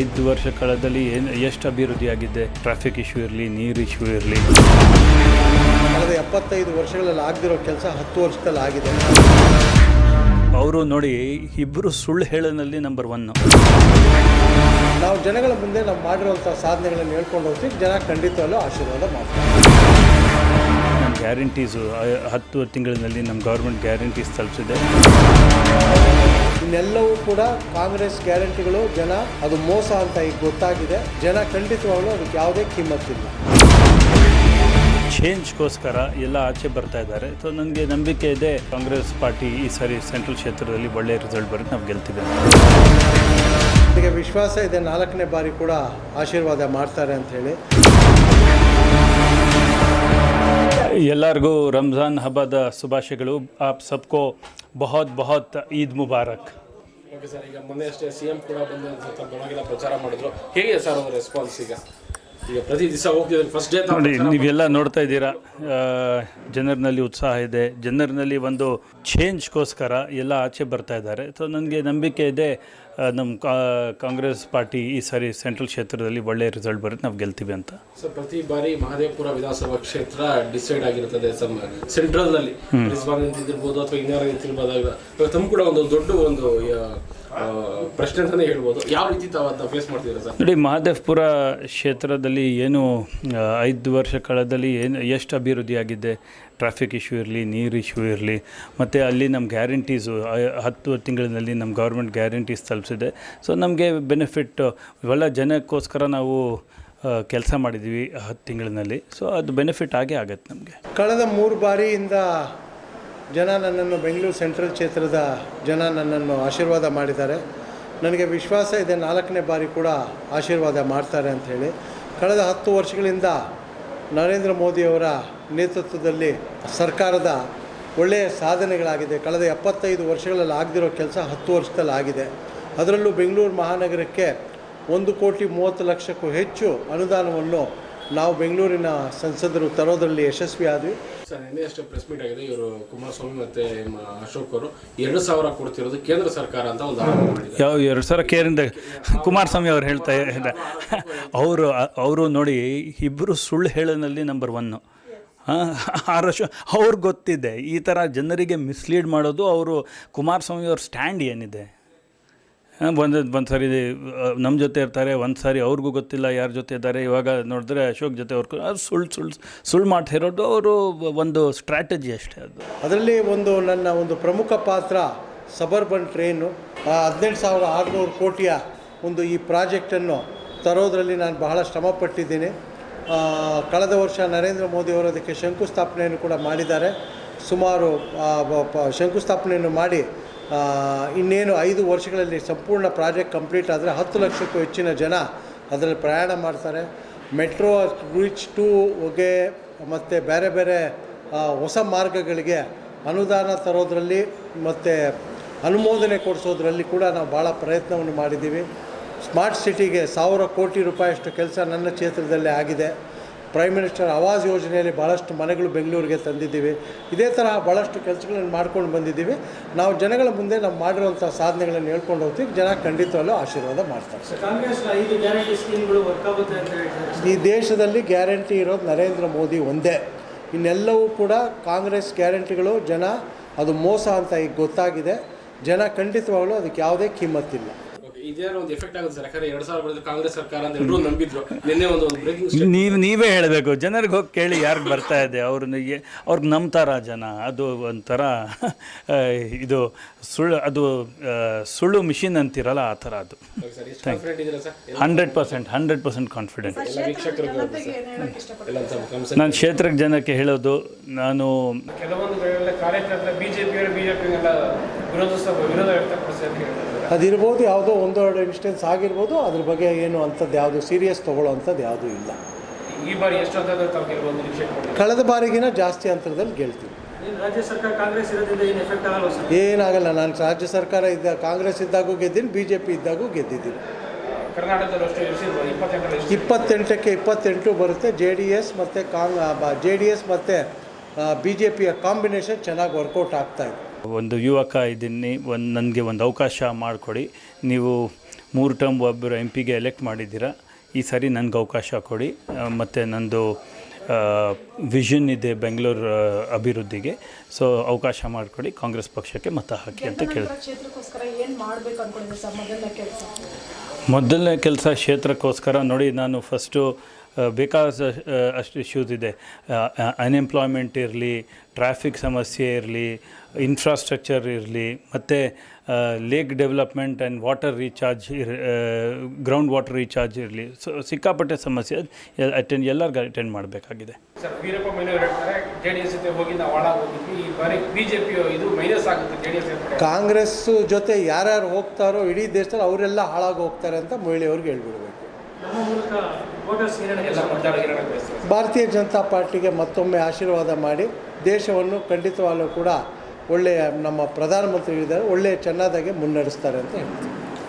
ಐದು ವರ್ಷ ಕಾಲದಲ್ಲಿ ಏನು ಎಷ್ಟು ಅಭಿವೃದ್ಧಿ ಆಗಿದೆ? ಟ್ರಾಫಿಕ್ ಇಶ್ಯೂ ಇರಲಿ ನೀರು ಇಶ್ಯೂ ಇರಲಿ. ಕಳೆದ ಎಪ್ಪತ್ತೈದು ವರ್ಷಗಳಲ್ಲಿ ಆಗದಿರೋ ಕೆಲಸ ಹತ್ತು ವರ್ಷದಲ್ಲಿ ಆಗಿದೆ. ಅವರು ನೋಡಿ ಇಬ್ಬರು ಸುಳ್ಳು ಹೇಳೋನಲ್ಲಿ ನಂಬರ್ ಒನ್ನು ನಾವು ಜನಗಳ ಮುಂದೆ ನಾವು ಮಾಡಿರುವಂಥ ಸಾಧನೆಗಳನ್ನು ಹೇಳ್ಕೊಂಡು ಹೋಗ್ತೀವಿ. ಜನ ಖಂಡಿತವಲ್ಲೂ ಆಶೀರ್ವಾದ ಮಾಡ್ತಾರೆ. ನಮ್ಮ ಗ್ಯಾರಂಟೀಸು ಹತ್ತು ತಿಂಗಳಿನಲ್ಲಿ ನಮ್ಮ ಗೌರ್ಮೆಂಟ್ ಗ್ಯಾರಂಟೀಸ್ ತಲುಪಿಸಿದೆ. ಇನ್ನೆಲ್ಲವೂ ಕೂಡ ಕಾಂಗ್ರೆಸ್ ಗ್ಯಾರಂಟಿಗಳು ಜನ ಅದು ಮೋಸ ಅಂತ ಈಗ ಗೊತ್ತಾಗಿದೆ. ಜನ ಖಂಡಿತವಾಗ್ಲೂ ಅದಕ್ಕೆ ಯಾವುದೇ ಕಿಮ್ಮತ್ತಿಲ್ಲ ಚೇಂಜ್ಗೋಸ್ಕರ ಎಲ್ಲ ಆಚೆ ಬರ್ತಾ ಇದ್ದಾರೆ. ಸೊ ನನಗೆ ನಂಬಿಕೆ ಇದೆ ಕಾಂಗ್ರೆಸ್ ಪಾರ್ಟಿ ಈ ಸಾರಿ ಸೆಂಟ್ರಲ್ ಕ್ಷೇತ್ರದಲ್ಲಿ ಒಳ್ಳೆಯ ರಿಸಲ್ಟ್ ಬರುತ್ತೆ ನಾವು ಗೆಲ್ತೀವಿ ನನಗೆ ವಿಶ್ವಾಸ ಇದೆ ನಾಲ್ಕನೇ ಬಾರಿ ಕೂಡ ಆಶೀರ್ವಾದ ಮಾಡ್ತಾರೆ ಅಂತ ಹೇಳಿ. ಎಲ್ಲರಿಗೂ ರಂಜಾನ್ ಹಬ್ಬದ ಶುಭಾಶಯಗಳು. ಆಪ್ ಸಬ್ಕೋ ಬಹುತ್ ಬಹುತ್ ಈದ್ ಮುಬಾರಕ್. ಓಕೆ ಸರ್, ಈಗ ಮೊನ್ನೆ ಅಷ್ಟೇ ಸಿ ಎಂ ಕೂಡ ಬಂದು ಪ್ರಚಾರ ಮಾಡಿದ್ರು. ಹೇಗೆ ಸರ್ ಅವ್ರ ರೆಸ್ಪಾನ್ಸ್ ಈಗ? ಈಗ ಪ್ರತಿ ದಿವಸ ಫಸ್ಟ್ ಡೇ ನೋಡಿ ನೀವೆಲ್ಲ ನೋಡ್ತಾ ಇದ್ದೀರಾ ಜನರಿನಲ್ಲಿ ಉತ್ಸಾಹ ಇದೆ ಜನರಿನಲ್ಲಿ ಒಂದು ಚೇಂಜ್ಗೋಸ್ಕರ ಎಲ್ಲ ಆಚೆ ಬರ್ತಾ ಇದ್ದಾರೆ. ಸೊ ನನಗೆ ನಂಬಿಕೆ ಇದೆ ನಮ್ಮ ಕಾಂಗ್ರೆಸ್ ಪಾರ್ಟಿ ಈ ಸಾರಿ ಸೆಂಟ್ರಲ್ ಕ್ಷೇತ್ರದಲ್ಲಿ ಒಳ್ಳೆಯ ರಿಸಲ್ಟ್ ಬರುತ್ತೆ ನಾವು ಗೆಲ್ತೀವಿ ಅಂತ. ಸರ್ ಪ್ರತಿ ಬಾರಿ ಮಹದೇವಪುರ ವಿಧಾನಸಭಾ ಕ್ಷೇತ್ರ ಡಿಸೈಡ್ ಆಗಿರುತ್ತದೆ ಸೆಂಟ್ರಲ್ನಲ್ಲಿ. ರಿಸ್ವಾನ್ ನಿಂತಿರ್ಬೋದು ಅಥವಾ ನಿಂತಿರ್ಬೋದು ಇವಾಗ ತಮ್ಮ ಕೂಡ ಒಂದು ದೊಡ್ಡ ಒಂದು ಪ್ರಶ್ನೆ ಹೇಳ್ಬೋದು. ಯಾವ ರೀತಿ ತಾವು ಫೇಸ್ ಮಾಡ್ತಿದ್ದೀರಾ ಸರ್? ನೋಡಿ ಮಹದೇವ್ಪುರ ಕ್ಷೇತ್ರದಲ್ಲಿ ಏನು ಐದು ವರ್ಷ ಕಾಲದಲ್ಲಿ ಏನು ಎಷ್ಟು ಅಭಿವೃದ್ಧಿ ಆಗಿದೆ? ಟ್ರಾಫಿಕ್ ಇಶ್ಯೂ ಇರಲಿ ನೀರು ಇಶ್ಯೂ ಇರಲಿ ಮತ್ತು ಅಲ್ಲಿ ನಮ್ಮ ಗ್ಯಾರಂಟೀಸು ಹತ್ತು ತಿಂಗಳಿನಲ್ಲಿ ನಮ್ಮ ಗೌರ್ಮೆಂಟ್ ಗ್ಯಾರಂಟೀಸ್ ತಲುಪಿಸಿದೆ. ಸೊ ನಮಗೆ ಬೆನಿಫಿಟ್ ಇವೆಲ್ಲ ಜನಕ್ಕೋಸ್ಕರ ನಾವು ಕೆಲಸ ಮಾಡಿದ್ದೀವಿ ಹತ್ತು ತಿಂಗಳಿನಲ್ಲಿ. ಸೊ ಅದು ಬೆನಿಫಿಟ್ ಆಗೇ ಆಗತ್ತೆ ನಮಗೆ. ಕಳೆದ ಮೂರು ಬಾರಿಯಿಂದ ಜನ ನನ್ನನ್ನು ಬೆಂಗಳೂರು ಸೆಂಟ್ರಲ್ ಕ್ಷೇತ್ರದ ಜನ ನನ್ನನ್ನು ಆಶೀರ್ವಾದ ಮಾಡಿದ್ದಾರೆ. ನನಗೆ ವಿಶ್ವಾಸ ಇದೆ, ನಾಲ್ಕನೇ ಬಾರಿ ಕೂಡ ಆಶೀರ್ವಾದ ಮಾಡ್ತಾರೆ ಅಂತ ಹೇಳಿ. ಕಳೆದ ಹತ್ತು ವರ್ಷಗಳಿಂದ ನರೇಂದ್ರ ಮೋದಿಯವರ ನೇತೃತ್ವದಲ್ಲಿ ಸರ್ಕಾರದ ಒಳ್ಳೆಯ ಸಾಧನೆಗಳಾಗಿದೆ. ಕಳೆದ ಎಪ್ಪತ್ತೈದು ವರ್ಷಗಳಲ್ಲಿ ಆಗದಿರೋ ಕೆಲಸ ಹತ್ತು ವರ್ಷದಲ್ಲಿ ಆಗಿದೆ. ಅದರಲ್ಲೂ ಬೆಂಗಳೂರು ಮಹಾನಗರಕ್ಕೆ ಒಂದು ಕೋಟಿ ಮೂವತ್ತು ಲಕ್ಷಕ್ಕೂ ಹೆಚ್ಚು ಅನುದಾನವನ್ನು ನಾವು ಬೆಂಗಳೂರಿನ ಸಂಸದರು ತರೋದರಲ್ಲಿ ಯಶಸ್ವಿ ಆದ್ವಿ ಸರ್ ನಿನ್ನೆ ಅಷ್ಟೇ ಪ್ರೆಸ್ ಮೀಟ್ ಆಗಿದೆ. ಇವರು ಕುಮಾರಸ್ವಾಮಿ ಮತ್ತೆ ಅಶೋಕ್ ಅವರು ಎರಡು ಸಾವಿರ ಕೊಡ್ತಿರೋದು ಕೇಂದ್ರ ಸರ್ಕಾರ ಅಂತ ಒಂದು ಆರೋಪ ಮಾಡಿದ್ದಾರೆ. ಯಾವ ಎರಡು ಸಾವಿರ ಕೇರಿಂದ ಕುಮಾರಸ್ವಾಮಿ ಅವ್ರು ಹೇಳ್ತಾ ಇದ್ದ ಅವರು ಅವರು ನೋಡಿ ಇಬ್ಬರು ಸುಳ್ಳು ಹೇಳೋನಲ್ಲಿ ನಂಬರ್ ಒನ್ನು ಹಾಂ ವರ್ಷ ಅವ್ರಿಗೆ ಗೊತ್ತಿದೆ. ಈ ಥರ ಜನರಿಗೆ ಮಿಸ್ಲೀಡ್ ಮಾಡೋದು ಅವರು ಕುಮಾರಸ್ವಾಮಿ ಅವ್ರ ಸ್ಟ್ಯಾಂಡ್ ಏನಿದೆ. ಒಂದು ಒಂದು ಸಾರಿ ನಮ್ಮ ಜೊತೆ ಇರ್ತಾರೆ, ಒಂದು ಸಾರಿ ಅವ್ರಿಗೂ ಗೊತ್ತಿಲ್ಲ ಯಾರ ಜೊತೆ ಇದ್ದಾರೆ. ಇವಾಗ ನೋಡಿದ್ರೆ ಅಶೋಕ್ ಜೊತೆ ಅವ್ರ ಅದು ಸುಳ್ಳು ಸುಳ್ಳು ಸುಳ್ಳು ಮಾಡ್ತಿರೋದು ಅವರು ಒಂದು ಸ್ಟ್ರಾಟಜಿ ಅಷ್ಟೇ ಅದು. ಅದರಲ್ಲಿ ಒಂದು ನನ್ನ ಒಂದು ಪ್ರಮುಖ ಪಾತ್ರ ಸಬರ್ಬನ್ ಟ್ರೈನು ಹದಿನೆಂಟು ಸಾವಿರ ಆರುನೂರು ಕೋಟಿಯ ಒಂದು ಈ ಪ್ರಾಜೆಕ್ಟನ್ನು ತರೋದರಲ್ಲಿ ನಾನು ಬಹಳ ಶ್ರಮಪಟ್ಟಿದ್ದೀನಿ. ಕಳೆದ ವರ್ಷ ನರೇಂದ್ರ ಮೋದಿಯವರು ಅದಕ್ಕೆ ಶಂಕುಸ್ಥಾಪನೆಯನ್ನು ಕೂಡ ಮಾಡಿದ್ದಾರೆ. ಸುಮಾರು ಶಂಕುಸ್ಥಾಪನೆಯನ್ನು ಮಾಡಿ ಇನ್ನೇನು ಐದು ವರ್ಷಗಳಲ್ಲಿ ಸಂಪೂರ್ಣ ಪ್ರಾಜೆಕ್ಟ್ ಕಂಪ್ಲೀಟ್ ಆದರೆ ಹತ್ತು ಲಕ್ಷಕ್ಕೂ ಹೆಚ್ಚಿನ ಜನ ಅದರಲ್ಲಿ ಪ್ರಯಾಣ ಮಾಡ್ತಾರೆ. ಮೆಟ್ರೋ ರೀಚ್ ಟು ಹೊಗೆ ಮತ್ತು ಬೇರೆ ಬೇರೆ ಹೊಸ ಮಾರ್ಗಗಳಿಗೆ ಅನುದಾನ ತರೋದರಲ್ಲಿ ಮತ್ತು ಅನುಮೋದನೆ ಕೊಡಿಸೋದ್ರಲ್ಲಿ ಕೂಡ ನಾವು ಭಾಳ ಪ್ರಯತ್ನವನ್ನು ಮಾಡಿದ್ದೀವಿ. ಸ್ಮಾರ್ಟ್ ಸಿಟಿಗೆ ಸಾವಿರ ಕೋಟಿ ರೂಪಾಯಿಯಷ್ಟು ಕೆಲಸ ನನ್ನ ಕ್ಷೇತ್ರದಲ್ಲೇ ಆಗಿದೆ. ಪ್ರೈಮ್ ಮಿನಿಸ್ಟರ್ ಆವಾಸ್ ಯೋಜನೆಯಲ್ಲಿ ಭಾಳಷ್ಟು ಮನೆಗಳು ಬೆಂಗಳೂರಿಗೆ ತಂದಿದ್ದೀವಿ. ಇದೇ ಥರ ಭಾಳಷ್ಟು ಕೆಲಸಗಳನ್ನು ಮಾಡ್ಕೊಂಡು ಬಂದಿದ್ದೀವಿ. ನಾವು ಜನಗಳ ಮುಂದೆ ನಾವು ಮಾಡಿರುವಂಥ ಸಾಧನೆಗಳನ್ನು ಹೇಳ್ಕೊಂಡು ಹೋಗ್ತೀವಿ. ಜನ ಖಂಡಿತವಾಗಲೂ ಆಶೀರ್ವಾದ ಮಾಡ್ತಾರೆ. ಈ ದೇಶದಲ್ಲಿ ಗ್ಯಾರಂಟಿ ಇರೋದು ನರೇಂದ್ರ ಮೋದಿ ಒಂದೇ. ಇನ್ನೆಲ್ಲವೂ ಕೂಡ ಕಾಂಗ್ರೆಸ್ ಗ್ಯಾರಂಟಿಗಳು ಜನ ಅದು ಮೋಸ ಅಂತ ಈಗ ಗೊತ್ತಾಗಿದೆ. ಜನ ಖಂಡಿತವಾಗಲೂ ಅದಕ್ಕೆ ಯಾವುದೇ ಕಿಮ್ಮತ್ತಿಲ್ಲ. ಇದೇನೋ ಒಂದು ಎಫೆಕ್ಟ್ ಆಗುತ್ತೆ ಸರ್. ಯಾಕಂದ್ರೆ ಎರಡು ಸಾವಿರ ಬರೋದು ಕಾಂಗ್ರೆಸ್ ಸರ್ಕಾರ ಅಂತ ಎಲ್ಲರೂ ನಂಬಿದ್ರು. ನಿನ್ನೆ ಒಂದು ಒಂದು ಬ್ರೇಕಿಂಗ್ ನೀವು ನೀವೇ ಹೇಳಬೇಕು. ಜನರಿಗೆ ಹೋಗಿ ಕೇಳಿ ಯಾರಿಗೆ ಬರ್ತಾ ಇದೆ. ಅವ್ರನ್ನ ಅವ್ರಿಗೆ ನಂಬ್ತಾರ ಜನ. ಅದು ಒಂಥರ ಇದು ಸುಳ್ಳು ಅದು ಸುಳ್ಳು ಮಿಷಿನ್ ಅಂತಿರಲ್ಲ ಆ ಥರ ಅದು. ಸರ್ ಎಷ್ಟು ಕಾನ್ಫಿಡೆಂಟ್ ಇದ್ದೀರಾ sir hundred percent hundred percent confident. ನಾನು ಕ್ಷೇತ್ರಕ್ಕೆ ಜನಕ್ಕೆ ಹೇಳೋದು ನಾನು ಕೆಲವೊಂದು ಕಾರ್ಯಕರ್ತರ ಬಿಜೆಪಿಯವರು ಬಿಜೆಪಿಗೆಲ್ಲ ವಿರೋಧಿಸ ವಿರೋಧ ವ್ಯಕ್ತಪಡಿಸಿ ಅಂತ ಹೇಳ್ತಾರೆ. ಅದಿರ್ಬೋದು ಯಾವುದೋ ಒಂದು ಎರಡು ಇನ್ಸ್ಟೆನ್ಸ್ ಆಗಿರ್ಬೋದು ಅದ್ರ ಬಗ್ಗೆ ಏನು ಅಂಥದ್ದು ಯಾವುದು ಸೀರಿಯಸ್ ತೊಗೊಳ್ಳೋ ಅಂಥದ್ದು ಯಾವುದೂ ಇಲ್ಲ. ಈ ಬಾರಿ ಎಷ್ಟು ಅಂತ ತಾವು ಗೆಲ್ಬೋದು ನಿರೀಕ್ಷೆ ಮಾಡಿದ್ದೀರಾ? ಕಳೆದ ಬಾರಿಗಿನ ಜಾಸ್ತಿ ಅಂತರದಲ್ಲಿ ಗೆಲ್ತೀವಿ. ಏನು ರಾಜ್ಯ ಸರ್ಕಾರ ಕಾಂಗ್ರೆಸ್ ಇರೋದ್ರಿಂದ ಏನು ಎಫೆಕ್ಟ್ ಆಗಲ್ಲ ಸರ್? ಏನಾಗಲ್ಲ ನಾನು ರಾಜ್ಯ ಸರ್ಕಾರ ಇದ್ದ ಕಾಂಗ್ರೆಸ್ ಇದ್ದಾಗೂ ಗೆದ್ದೀನಿ ಬಿ ಜೆ ಪಿ ಇದ್ದಾಗೂ ಗೆದ್ದಿದ್ದೀನಿ. ಕರ್ನಾಟಕದಲ್ಲಿ ಅಷ್ಟು ಎಷ್ಟಿರ್ಬೋದು ಇಪ್ಪತ್ತೆಂಟರಲ್ಲಿ ಎಷ್ಟು? ಇಪ್ಪತ್ತೆಂಟಕ್ಕೆ ಇಪ್ಪತ್ತೆಂಟು ಬರುತ್ತೆ. ಜೆ ಡಿ ಎಸ್ ಮತ್ತು ಕಾಂಗ್ ಜೆ ಡಿ ಎಸ್ ಮತ್ತು ಬಿ ಜೆ ಪಿಯ ಕಾಂಬಿನೇಷನ್ ಚೆನ್ನಾಗಿ ವರ್ಕೌಟ್ ಆಗ್ತಾ ಇದೆ. ಒಂದು ಯುವಕ ಇದ್ದೀನಿ ಒಂದು ನನಗೆ ಒಂದು ಅವಕಾಶ ಮಾಡಿಕೊಡಿ. ನೀವು ಮೂರು ಟರ್ಮ್ ಒಬ್ಬರು ಎಂ ಪಿಗೆ ಎಲೆಕ್ಟ್ ಮಾಡಿದ್ದೀರಾ ಈ ಸಾರಿ ನನಗೆ ಅವಕಾಶ ಕೊಡಿ. ಮತ್ತು ನಂದು ವಿಷನ್ ಇದೆ ಬೆಂಗಳೂರು ಅಭಿವೃದ್ಧಿಗೆ. ಸೊ ಅವಕಾಶ ಮಾಡಿಕೊಡಿ ಕಾಂಗ್ರೆಸ್ ಪಕ್ಷಕ್ಕೆ ಮತ ಹಾಕಿ ಅಂತ ಕೇಳಿ ಮೊದಲನೇ ಕೆಲಸ? ಕ್ಷೇತ್ರಕ್ಕೋಸ್ಕರ ನೋಡಿ ನಾನು ಫಸ್ಟು ಬೇಕಾದ ಅಷ್ಟು ಇಶ್ಯೂಸ್ ಇದೆ. ಅನ್ಎಂಪ್ಲಾಯ್ಮೆಂಟ್ ಇರಲಿ ಟ್ರಾಫಿಕ್ ಸಮಸ್ಯೆ ಇರಲಿ ಇನ್ಫ್ರಾಸ್ಟ್ರಕ್ಚರ್ ಇರಲಿ ಮತ್ತು lake development and water recharge ಇರ್ ಗ್ರೌಂಡ್ ವಾಟರ್ ರೀಚಾರ್ಜ್ ಇರಲಿ ಸೊ ಸಿಕ್ಕಾಪಟ್ಟೆ ಸಮಸ್ಯೆ ಅಟೆಂಡ್ ಎಲ್ಲರಿಗೂ ಅಟೆಂಡ್ ಮಾಡಬೇಕಾಗಿದೆ. Sir Veerappa J D S ಜೊತೆ ಹೋಗಿ ನಾವು ಒಳ ಹೋಗಿದ್ವಿ ಈ ಬಾರಿ ಪಿ ಇದು ಮೈನಸ್ ಆಗುತ್ತೆ ಜೆ ಡಿ ಎಸ್ ಕಾಂಗ್ರೆಸ್ ಜೊತೆ ಯಾರ್ಯಾರು ಹೋಗ್ತಾರೋ ಇಡೀ ದೇಶದಲ್ಲಿ ಅವರೆಲ್ಲ ಹಾಳಾಗಿ ಹೋಗ್ತಾರೆ ಅಂತ ಮಹಿಳೆಯವ್ರಿಗೆ ಅವ್ರಿಗೆ ಹೇಳ್ಬಿಡ್ಬೇಕು. ನಮ್ಮ ಮೂಲಕ ವೋಟರ್ಸ್ ಎಲ್ಲ ಮತದಾರ ಗಿರಣ ಭಾರತೀಯ ಜನತಾ ಪಾರ್ಟಿಗೆ ಮತ್ತೊಮ್ಮೆ ಆಶೀರ್ವಾದ ಮಾಡಿ ದೇಶವನ್ನು ಖಂಡಿತವಾಗಲೂ ಕೂಡ ಒಳ್ಳೆಯ ನಮ್ಮ ಪ್ರಧಾನಮಂತ್ರಿ ಹೇಳಿದ್ದಾರೆ ಒಳ್ಳೆಯ ಚೆನ್ನಾದಾಗೆ ಮುನ್ನಡೆಸ್ತಾರೆ ಅಂತ ಹೇಳ್ತೀನಿ.